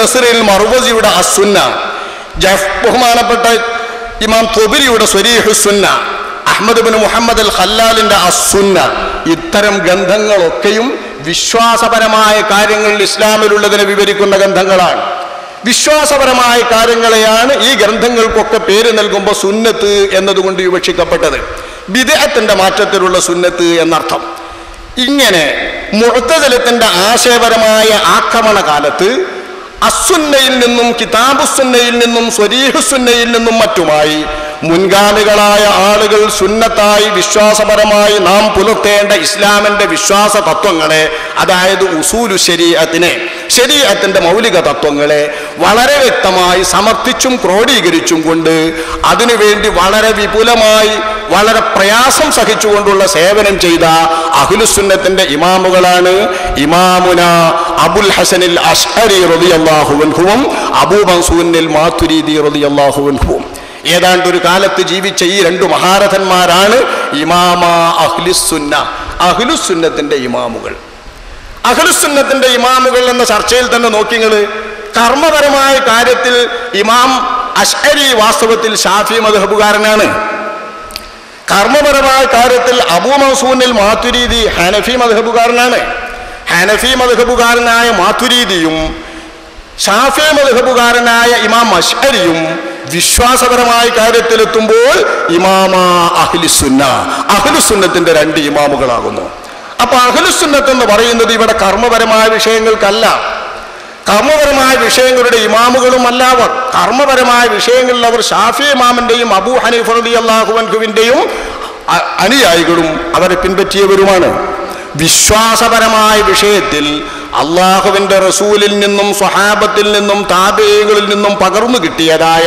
നസറിൽ മറുവസിയുടെ അസുന്ന ബഹുമാനപ്പെട്ട ഇമാം തൊബിരിയുടെ സ്വരീഹുസുന്ന അഹമ്മദ് ബിൻ മുഹമ്മദ് അൽ ഖല്ലാലിന്റെ അസുന്ന ഇത്തരം ഗ്രന്ഥങ്ങളൊക്കെയും വിശ്വാസപരമായ കാര്യങ്ങൾ ഇസ്ലാമിലുള്ളതിനെ വിവരിക്കുന്ന ഗ്രന്ഥങ്ങളാണ്. വിശ്വാസപരമായ കാര്യങ്ങളെയാണ് ഈ ഗ്രന്ഥങ്ങൾക്കൊക്കെ പേര് നൽകുമ്പോൾ സുന്നത്ത് എന്നതുകൊണ്ട് വിവക്ഷിക്കപ്പെട്ടത്. വിദേഹത്തിന്റെ മാറ്റത്തിലുള്ള സുന്നത്ത് എന്നർത്ഥം. ഇങ്ങനെ മുഴത്തജലത്തിന്റെ ആശയപരമായ ആക്രമണ കാലത്ത് അസുന്നയിൽ നിന്നും കിതാബുസുന്നയിൽ നിന്നും സ്വരീഹുസുന്നയിൽ നിന്നും മറ്റുമായി മുൻഗാമികളായ ആളുകൾ സുന്നത്തായി വിശ്വാസപരമായി നാം പുലർത്തേണ്ട ഇസ്ലാമിന്റെ വിശ്വാസ തത്വങ്ങളെ അതായത് ഉസൂലു ശരീരത്തിനെ ശരീഅത്തിന്റെ മൗലിക തത്വങ്ങളെ വളരെ വ്യക്തമായി സമർത്ഥിച്ചും ക്രോഡീകരിച്ചും കൊണ്ട് അതിനുവേണ്ടി വളരെ വിപുലമായി വളരെ പ്രയാസം സഹിച്ചുകൊണ്ടുള്ള സേവനം ചെയ്ത അഹുലുസുന്നത്തിന്റെ ഇമാമുകളാണ്. ഇമാമുന അബുൽ ഹസനിൽ അഷ്അരി റളിയല്ലാഹുവൻഹുവും അബൂ മാത്തുരീദി മാതുരീദി അള്ളാഹുവൻഹുവും ഏതാണ്ട് ഒരു കാലത്ത് ജീവിച്ച ഈ രണ്ടു മഹാരഥന്മാരാണ് ഇമാമ അഹ്ലുസുന്ന അഹ്ലുസുന്നത്തിന്റെ ഇമാമുകൾ. അഹ്ലുസുന്നത്തിന്റെ ഇമാമുകൾ എന്ന ചർച്ചയിൽ തന്നെ നോക്കിങ്ങൾ കർമ്മപരമായ കാര്യത്തിൽ ഇമാം അഷ്അരി വാസ്തവത്തിൽ ഷാഫി മധുഹബുകാരനാണ് കർമ്മപരമായ കാര്യത്തിൽ അബൂ മസൂനിൽ മാത്തുരീതി ഹനഫി മധബുകാരനാണ് ഹനഫി മധബുകാരനായ മാത്തുരീതിയും ഷാഫി മധബുകാരനായ ഇമാം അഷ്അരിയും വിശ്വാസപരമായ കാര്യത്തിലെത്തുമ്പോൾ ഇമാമ അഹ്ലുസുന്ന അഹ്ലുസുന്നത്തിന്റെ രണ്ട് ഇമാമുകളാകുന്നു. അപ്പൊ അഹ്ലുസുന്നത്ത് എന്ന് പറയുന്നത് ഇവിടെ കർമ്മപരമായ വിഷയങ്ങൾക്കല്ല. കർമ്മപരമായ വിഷയങ്ങളുടെ ഇമാമുകളുമല്ല അവർ. കർമ്മപരമായ വിഷയങ്ങളിൽ അവർ ഷാഫി ഇമാമിന്റെയും അബൂ ഹനീഫ് റലി അള്ളാഹുവിന്റെയും അനുയായികളും അവരെ പിൻപറ്റിയവരുമാണ്. വിശ്വാസപരമായ വിഷയത്തിൽ അള്ളാഹുവിന്റെ റസൂലിൽ നിന്നും സ്വഹാബത്തിൽ നിന്നും താപേകളിൽ നിന്നും പകർന്നു കിട്ടിയതായ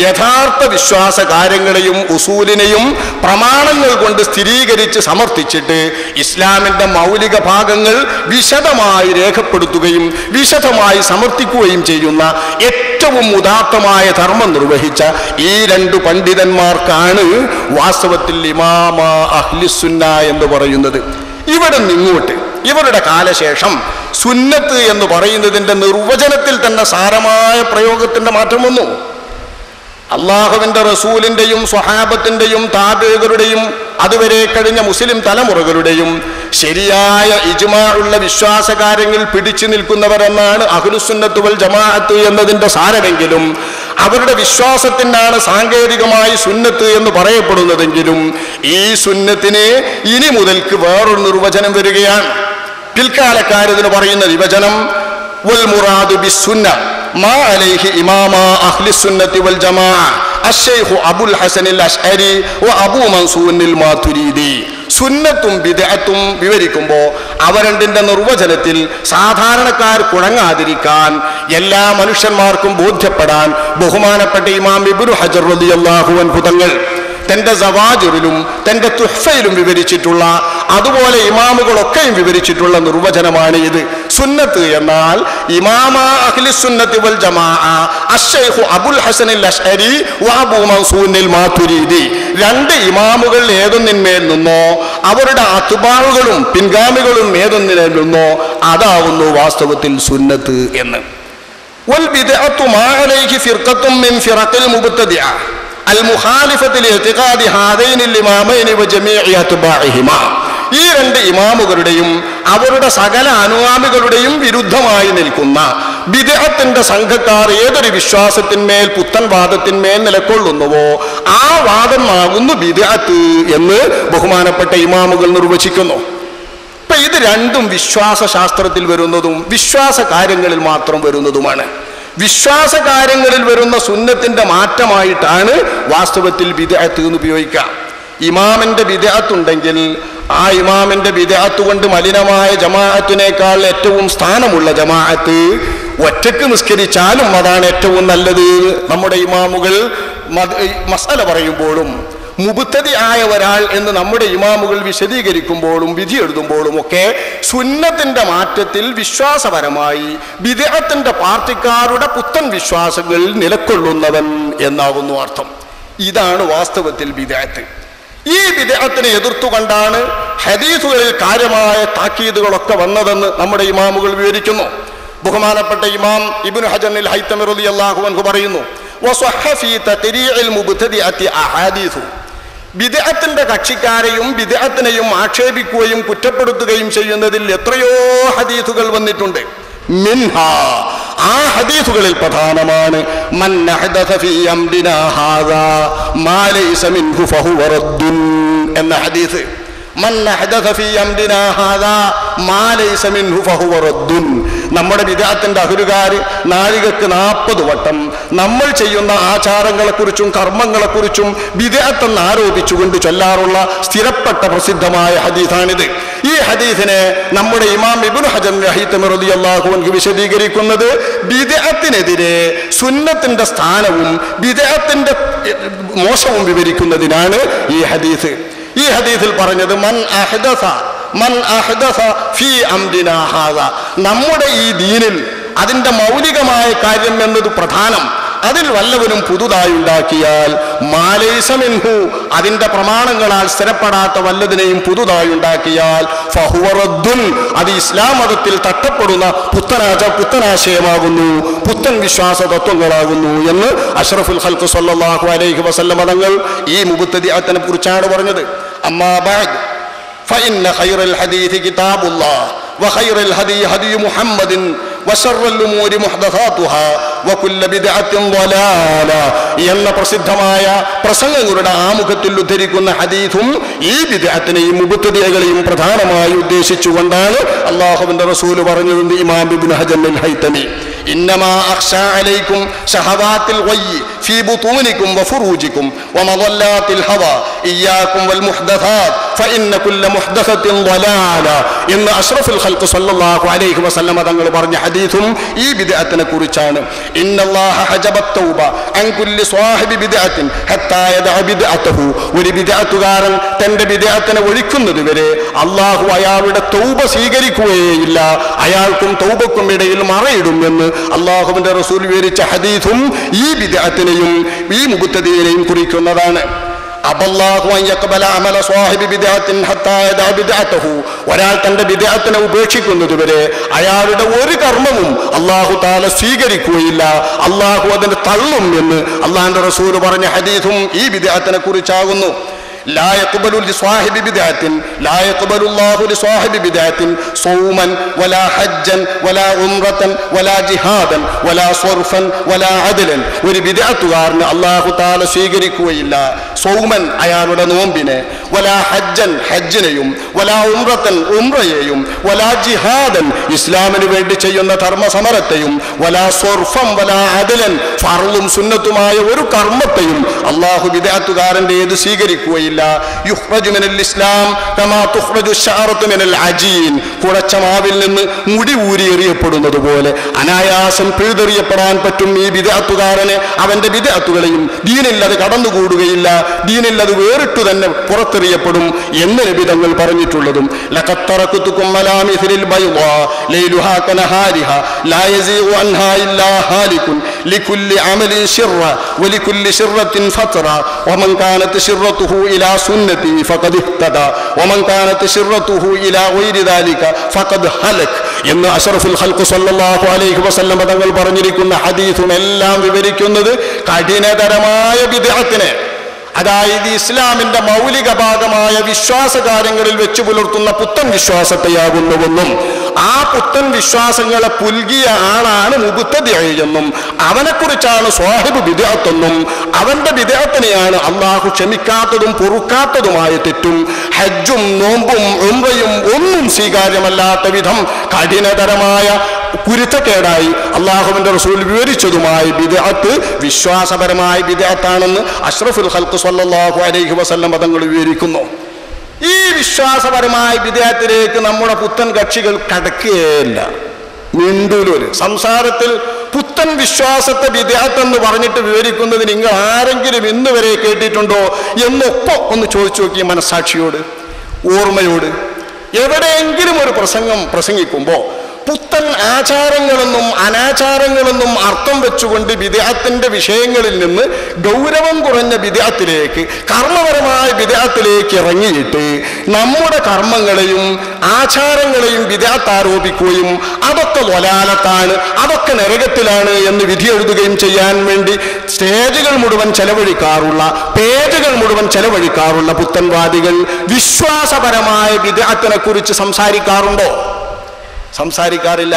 യഥാർത്ഥ വിശ്വാസ കാര്യങ്ങളെയും ഉസൂലിനെയും പ്രമാണങ്ങൾ കൊണ്ട് സ്ഥിരീകരിച്ച് സമർത്ഥിച്ചിട്ട് ഇസ്ലാമിന്റെ മൗലിക ഭാഗങ്ങൾ വിശദമായി രേഖപ്പെടുത്തുകയും വിശദമായി സമർത്ഥിക്കുകയും ചെയ്യുന്ന ഏറ്റവും ഉദാത്തമായ ധർമ്മം നിർവഹിച്ച ഈ രണ്ടു പണ്ഡിതന്മാർക്കാണ് വാസ്തവത്തിൽ ഇമാമ അഹ്ലിസുന്ന എന്ന് പറയുന്നത്. ഇവിടെ നിങ്ങോട്ട് ഇവരുടെ കാലശേഷം സുന്നത്ത് എന്ന് പറയുന്നതിന്റെ നിർവചനത്തിൽ തന്നെ സാരമായ പ്രയോഗത്തിന്റെ മാറ്റം വന്നു. അള്ളാഹുവിന്റെ റസൂലിന്റെയും സ്വഹാബത്തിന്റെയും താബേകളുടെയും അതുവരെ കഴിഞ്ഞ മുസ്ലിം തലമുറകളുടെയും ശരിയായ ഇജ്മാ ഉള്ള വിശ്വാസ കാര്യങ്ങൾ പിടിച്ചു നിൽക്കുന്നവരെന്നാണ് അഹുലുസുന്നത്ത് വൽ ജമാഅത്ത് എന്നതിന്റെ സാരമെങ്കിലും അവരുടെ വിശ്വാസത്തിനാണ് സാങ്കേതികമായി സുന്നത്ത് എന്ന് പറയപ്പെടുന്നതെങ്കിലും ഈ സുന്നത്തിന് ഇനി മുതൽക്ക് വേറൊരു നിർവചനം വരികയാണ്. പിൽക്കാലക്കാരതിന് പറയുന്ന വിഭജനം വൽ മുറാദു മാ അലൈഹി സുന്നത്തി വൽ ഹസനിൽ വ മൻസൂനിൽ സുന്നത്തും വിവരിക്കുമ്പോൾ നിർവചനത്തിൽ സാധാരണക്കാർ കുഴങ്ങാതിരിക്കാൻ എല്ലാ മനുഷ്യന്മാർക്കും ബോധ്യപ്പെടാൻ ബഹുമാനപ്പെട്ട ഇമാം ഇബ്നു ഹജർ റളിയല്ലാഹു അൻഹു തന്റെ സവാജുറിലും തന്റെ തുഹ്ഫയിലും വിവരിച്ചിട്ടുള്ള അതുപോലെ ഇമാമുകളൊക്കെയും വിവരിച്ചിട്ടുള്ള നിർവചനമാണ് ഇത് സുന്നത്ത് എന്നാൽ ഇമാമ അഖിലി സുന്നത്തി വൽ ജമാഅ അശ്ശൈഖു അബുൽ ഹസനിൽ അശ്അരി വഅബൂ മൻസൂനിൽ മാതുരീദി രണ്ട് ഇമാമുകൾ ഏതൊന്നിന്മേൽ നിന്നോ അവരുടെ അത്തുബാവുകളും പിൻഗാമികളും ഏതൊന്നിനിൽ നിന്നോ അതാവുന്നു വാസ്തവത്തിൽ സുന്നത്ത് എന്ന് والبدعة ما عليه فرقة من فرق المبتدعة المخالفة لاعتقاد هذين الإمامين وجميع أتباعهما ഈ രണ്ട് ഇമാമുകളുടെയും അവരുടെ സകല അനുഗാമികളുടെയും വിരുദ്ധമായി നിൽക്കുന്ന വിദേഹത്തിന്റെ സംഘക്കാർ ഏതൊരു വിശ്വാസത്തിന്മേൽ പുത്തൻ വാദത്തിന്മേൽ നിലക്കൊള്ളുന്നുവോ ആ വാദമാകുന്നു വിദേഹത്ത് എന്ന് ബഹുമാനപ്പെട്ട ഇമാമുകൾ നിർവചിക്കുന്നു. അപ്പൊ ഇത് രണ്ടും വിശ്വാസ ശാസ്ത്രത്തിൽ വരുന്നതും വിശ്വാസ കാര്യങ്ങളിൽ മാത്രം വരുന്നതുമാണ്. വിശ്വാസ കാര്യങ്ങളിൽ വരുന്ന സുന്നത്തിന്റെ മാറ്റമായിട്ടാണ് വാസ്തവത്തിൽ വിദേഹത്ത് എന്ന് ഉപയോഗിക്കുക. ഇമാമിന്റെ വിദഅത്തുണ്ടെങ്കിൽ ആ ഇമാമിന്റെ വിദാത്ത് കൊണ്ട് മലിനമായ ജമാഅത്തിനേക്കാൾ ഏറ്റവും സ്ഥാനമുള്ള ജമാഅത്ത് ഒറ്റയ്ക്ക് നിസ്കരിച്ചാലും അതാണ് ഏറ്റവും നല്ലത്. നമ്മുടെ ഇമാമുകൾ മസാല പറയുമ്പോഴും മുബുത്തതി ആയ ഒരാൾ എന്ന് നമ്മുടെ ഇമാമുകൾ വിശദീകരിക്കുമ്പോഴും വിധി എഴുതുമ്പോഴും ഒക്കെ സുന്നത്തിന്റെ മാറ്റത്തിൽ വിശ്വാസപരമായി വിദേഹത്തിന്റെ പാർട്ടിക്കാരുടെ പുത്തൻ വിശ്വാസങ്ങൾ നിലക്കൊള്ളുന്നവൻ എന്നാകുന്നു അർത്ഥം. ഇതാണ് വാസ്തവത്തിൽ വിദേഹത്ത് ഈ വിദേഹത്തിനെ എതിർത്തുകൊണ്ടാണ് ഹദീസുകളിൽ കാര്യമായ താക്കീതുകളൊക്കെ വന്നതെന്ന് നമ്മുടെ ഇമാമുകൾ വിവരിക്കുന്നു. ബഹുമാനപ്പെട്ട ഇമാം ഇബിൻ ഹജനിൽ ഹൈത്തമിറുദി അൻഹു പറയുന്നു വിദേഹത്തിന്റെ കക്ഷിക്കാരെയും വിദേഹത്തിനെയും ആക്ഷേപിക്കുകയും കുറ്റപ്പെടുത്തുകയും ചെയ്യുന്നതിൽ എത്രയോ ഹദീസുകൾ വന്നിട്ടുണ്ട്. മിൻഹ ആ ഹദീസുകളിൽ പ്രധാനമാണ്. എന്ന ഹദീസ്. നമ്മുടെ വിദാത്തിന്റെ അഹുരുകാർ നാഴികക്ക് നാൽപ്പത് വട്ടം നമ്മൾ ചെയ്യുന്ന ആചാരങ്ങളെക്കുറിച്ചും കർമ്മങ്ങളെക്കുറിച്ചും വിദേഹത്തെന്ന് ആരോപിച്ചുകൊണ്ട് ചൊല്ലാറുള്ള സ്ഥിരപ്പെട്ട പ്രസിദ്ധമായ ഹദീസാണിത്. ഈ ഹദീസിനെ നമ്മുടെ ഇമാം ഇബ്നു ഹജൻ റളിയല്ലാഹു അൻഹു വിശദീകരിക്കുന്നത് വിദേഹത്തിനെതിരെ സുന്നത്തിന്റെ സ്ഥാനവും വിദേഹത്തിന്റെ മോശവും വിവരിക്കുന്നതിനാണ് ഈ ഹദീസ്. ഈ ഹദീസിൽ പറഞ്ഞത് മൻ അഹദസ മൻ അഹദസ ഫീ അംദിന നമ്മുടെ ഈ ദീനിൽ അതിന്റെ മൗലികമായ കാര്യം എന്നത് പ്രധാനം അതിൽ വല്ലവനും പുതുതായി ഉണ്ടാക്കിയാൽ മാലേസമിൻഹു അതിന്റെ പ്രമാണങ്ങളാൽ സ്ഥിരപ്പെടാത്ത വല്ലതിനെയും പുതുതായി ഉണ്ടാക്കിയാൽ ഫഹുവറദ്ദുൻ അത് ഇസ്ലാം മതത്തിൽ തട്ടപ്പെടുന്ന പുത്തനാച പുത്തനാശയമാകുന്നു പുത്തൻ വിശ്വാസ തത്വങ്ങളാകുന്നു എന്ന് അഷ്റഫുൽ ഹൽക്ക് സല്ലല്ലാഹു അലൈഹി വസല്ലം മതങ്ങൾ ഈ മുബത്തദിഅത്തിനെ കുറിച്ചാണ് പറഞ്ഞത് അമ്മാ ബഅദ് فإن خير الحديث كتاب الله وخير الهدي هدي محمد وشر الأمور محدثاتها وكل بدعة ضلالة. يلا برسد مايا برسنة غرنا عامك تلو تريكونا حديثهم إي بدعة ني مبتدي أغلي مبردان ما يوديش چواندان الله من رسول ورنجل إمام ابن حجم الحيتمي إنما أخشى عليكم شهوات الغي في بطونكم وفروجكم ومضلات الهوى إياكم والمحدثات فإن كل محدثة ضلالة إن أشرف الخلق صلى الله عليه وسلم തങ്ങൾ പറഞ്ഞ ഹദീസും ഈ ബിദ്അത്തിനെ കുറിച്ചാണ് إن الله حجب التوبة عن كل صاحب بدعة حتى يدع بدعته ഒരു ബിദ്അത്തുകാരൻ തന്റെ ബിദ്അത്തിനെ ഒഴിക്കുന്നത് വരെ അള്ളാഹു അയാളുടെ തൗബ സ്വീകരിക്കുകയേയില്ല അയാൾക്കും തൗബക്കും ഇടയിൽ മറയിടും എന്ന് അള്ളാഹുവിന്റെ റസൂൽ വിവരിച്ച ഹദീസും ഈ ബിദ്അത്തിനെയും ഈ മുബത്തദീനെയും കുറിക്കുന്നതാണ്. ഒരാൾ തന്റെ വിദേഹത്തിനെ ഉപേക്ഷിക്കുന്നതുവരെ അയാളുടെ ഒരു കർമ്മവും അള്ളാഹു താല സ്വീകരിക്കുകയില്ല. അള്ളാഹു അതിന് തള്ളും എന്ന് അള്ളാഹിന്റെ റസൂൽ പറഞ്ഞ ഹദീസും ഈ വിദേഹത്തിനെ കുറിച്ചാകുന്നു. لا يقبل لصاحب بدعة لا يقبل الله لصاحب بدعة صوما ولا حجا ولا عمرة ولا جهادا ولا صرفا ولا عدلا ഒരു ബിദഅത്തുകാരന് അള്ളാഹു താല സ്വീകരിക്കുകയില്ല സൗമൻ അയാളുടെ നോമ്പിനെ വലാ ഹജ്ജൻ ഹജ്ജിനെയും വലാ ഉംറത്തൻ ഉംറയെയും വലാ ജിഹാദൻ ഇസ്ലാമിന് വേണ്ടി ചെയ്യുന്ന ധർമ്മസമരത്തെയും വലാ സ്വർഫം വലാ അദലൻ ഫർളും സുന്നത്തുമായ ഒരു കർമ്മത്തെയും അള്ളാഹു വിദാത്തുകാരന്റെ ഏത് സ്വീകരിക്കുകയില്ല. യുഹ്റജു മിനൽ ഇസ്ലാം കമാ തുഹ്റജു ശഅറത്തു മിനൽ അജീൻ. കുഴച്ച മാവിൽ നിന്ന് മുടി ഊരി എറിയപ്പെടുന്നത് പോലെ അനായാസം പിഴുതെറിയപ്പെടാൻ പറ്റും ഈ ബിദഅത്തുകാരനെ അവന്റെ വിദാത്തുകളെയും ദീനില്ലത് കടന്നുകൂടുകയില്ല. ദീനില്ലത് വേറിട്ടു തന്നെ പുറത്തെറിയപ്പെടും എന്ന് നബിതങ്ങൾ പറഞ്ഞിട്ടുള്ളതും ലഖത്തറക്കുത്തുക്കും മലാമിഥിലിൽ ബൈളാ ലൈലുഹാ കനഹാരിഹ ലാ യസീഉ അൻഹാ ഇല്ലാ ഹാലികുൻ ലികുല്ലി അമലിൻ ശിർറ ولكل شرة فترة ومن كانت شرته إلى سنتي فقد اهتدى ومن كانت شرته إلى غير ذلك فقد هلك എന്ന് അഷറഫുൽ ഖൽഖ് സല്ലല്ലാഹു അലൈഹി വസല്ലം തങ്ങൾ പറഞ്ഞിരിക്കുന്ന ഹദീസും എല്ലാം വിവരിക്കുന്നത് കഠിനതരമായ വിദേഹത്തിനെ അതായത് ഇസ്ലാമിന്റെ മൗലിക ഭാഗമായ വിശ്വാസ കാര്യങ്ങളിൽ വെച്ച് പുലർത്തുന്ന പുത്തൻ വിശ്വാസത്തെയാകുന്നുവെന്നും ആ പുത്തൻ വിശ്വാസങ്ങളെ പുൽകിയ ആളാണ് മുബുത്തതിയെന്നും അവനെക്കുറിച്ചാണ് സ്വാഹിബ് വിദേഹത്തെന്നും അവന്റെ വിദേഹത്തിനെയാണ് അള്ളാഹു ക്ഷമിക്കാത്തതും പൊറുക്കാത്തതുമായ തെറ്റും ഹജ്ജും നോമ്പും ഉംറയും ഒന്നും സ്വീകാര്യമല്ലാത്ത വിധം കഠിനതരമായ കുരുത്തക്കേടായി അള്ളാഹുവിന്റെ റസൂൽ വിവരിച്ചതുമായി ബിദഅത്ത് വിശ്വാസപരമായ ബിദഅത്താണെന്ന് അഷ്റഫുൽ ഹൽക്ക് സല്ലാഹു അലൈഹി വസല്ലം പദങ്ങൾ വിവരിക്കുന്നു. ഈ വിശ്വാസപരമായ വിദേഹത്തിലേക്ക് നമ്മുടെ പുത്തൻ കക്ഷികൾ കടക്കുകയില്ല. മിണ്ടൂലൂര്. സംസാരത്തിൽ പുത്തൻ വിശ്വാസത്തെ വിദേഹത്തെന്ന് പറഞ്ഞിട്ട് വിവരിക്കുന്നത് നിങ്ങൾ ആരെങ്കിലും ഇന്ന് വരെ കേട്ടിട്ടുണ്ടോ എന്നൊക്കെ ഒന്ന് ചോദിച്ചു നോക്കിയ മനസാക്ഷിയോട് ഓർമ്മയോട്. എവിടെയെങ്കിലും ഒരു പ്രസംഗം പ്രസംഗിക്കുമ്പോൾ പുത്തൻ ആചാരങ്ങളെന്നും അനാചാരങ്ങളെന്നും അർത്ഥം വെച്ചുകൊണ്ട് വിദേഹത്തിന്റെ വിഷയങ്ങളിൽ നിന്ന് ഗൗരവം കുറഞ്ഞ വിദേഹത്തിലേക്ക് കർമ്മപരമായ വിദേഹത്തിലേക്ക് ഇറങ്ങിയിട്ട് നമ്മുടെ കർമ്മങ്ങളെയും ആചാരങ്ങളെയും വിദേഹത്ത് ആരോപിക്കുകയും അതൊക്കെ വലാലത്താണ് അതൊക്കെ നരകത്തിലാണ് എന്ന് വിധി എഴുതുകയും ചെയ്യാൻ വേണ്ടി സ്റ്റേജുകൾ മുഴുവൻ ചെലവഴിക്കാറുള്ള പേജുകൾ മുഴുവൻ ചെലവഴിക്കാറുള്ള പുത്തൻവാദികൾ വിശ്വാസപരമായ വിദേഹത്തിനെ കുറിച്ച് സംസാരിക്കാറുണ്ടോ? സംസാരിക്കാറില്ല.